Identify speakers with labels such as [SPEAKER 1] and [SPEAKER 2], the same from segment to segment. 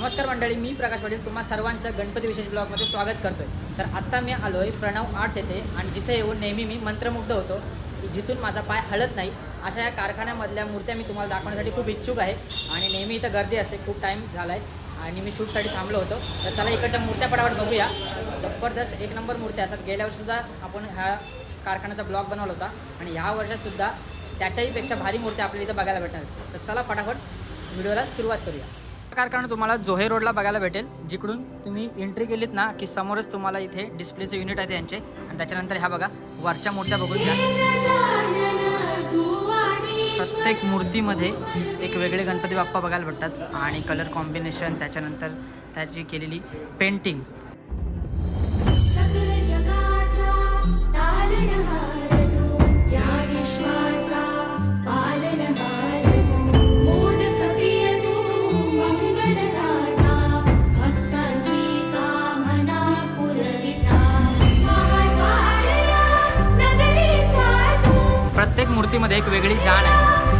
[SPEAKER 1] नमस्कार मंडळी मी प्रकाश पाटील. तुम्हा सर्वांचं गणपती विशेष ब्लॉगमध्ये स्वागत करतोय. तर आत्ता मी आलो आहे प्रणव आर्ट्स येथे आणि जिथे येऊन नेहमी मी मंत्रमुग्ध होतो जिथून माझा पाय हलत नाही. अशा या कारखान्यामधल्या मूर्त्या मी तुम्हाला दाखवण्यासाठी खूप इच्छुक आहे आणि नेहमी इथं गर्दी असते खूप टाईम झाला आहे आणि मी शूटसाठी थांबलो होतो. तर चला इकडच्या मूर्त्या पटापट बघूया. जबरदस्त एक नंबर मूर्त्या असतात. गेल्या वर्षीसुद्धा आपण ह्या कारखान्याचा ब्लॉग बनवला होता आणि ह्या वर्षातसुद्धा त्याच्याहीपेक्षा भारी मूर्त्या आपल्याला इथं बघायला भेटणार तर चला फटाफट व्हिडिओला सुरुवात करूया. कारखाना तुम्हाला जोहे रोडला बघायला भेटेल जिकडून तुम्ही एंट्री केलीत ना की समोरच तुम्हाला इथे डिस्प्लेचे युनिट आहे यांचे. आणि त्याच्यानंतर ह्या बघा वरच्या मूर्त्या बघून घ्या. प्रत्येक मूर्तीमध्ये एक वेगळे गणपती बाप्पा बघायला भेटतात. आणि कलर कॉम्बिनेशन त्याच्यानंतर त्याची केलेली पेंटिंग संस्कृतीमध्ये एक वेगळी जाण आहे.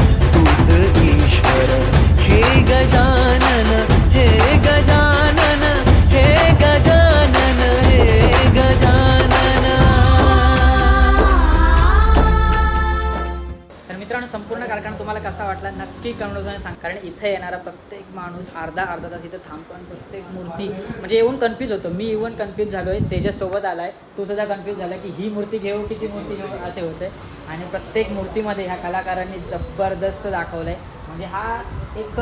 [SPEAKER 1] मित्रांनो संपूर्ण कारखाना तुम्हाला कसा वाटला नक्की कमेंटमध्ये सांग. कारण इथे येणारा प्रत्येक माणूस अर्धा अर्धा तास इथं थांबतो आणि प्रत्येक मूर्ती म्हणजे येऊन कन्फ्यूज होतो. मी इवन कन्फ्यूज झालो आहे त्याच्यासोबत आला आहे तो सुद्धा कन्फ्यूज झाला की ही मूर्ती घेऊ की ती मूर्ती घेऊ असे होते. आणि प्रत्येक मूर्तीमध्ये ह्या कलाकारांनी जबरदस्त दाखवलं आहे म्हणजे हा एक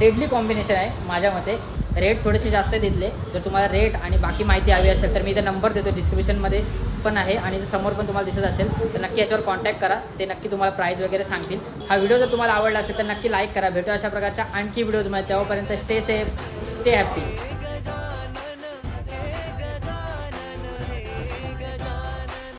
[SPEAKER 1] डेडली कॉम्बिनेशन आहे माझ्या मते. रेट थोडेसे जास्त आहेत इथले. जर तुम्हाला रेट आणि बाकी माहिती हवी असेल तर मी इथे नंबर देतो डिस्क्रिप्शनमध्ये पण आहे आणि समोर पण तुम्हाला दिसत असेल तर नक्की याच्यावर कॉन्टॅक्ट करा. ते नक्की तुम्हाला प्राईज वगैरे सांगतील. हा व्हिडिओ जर तुम्हाला आवडला असेल तर नक्की लाईक करा. भेटू अशा प्रकारच्या आणखी व्हिडिओजमध्ये तेव्हापर्यंत स्टे सेफ स्टे हॅप्पी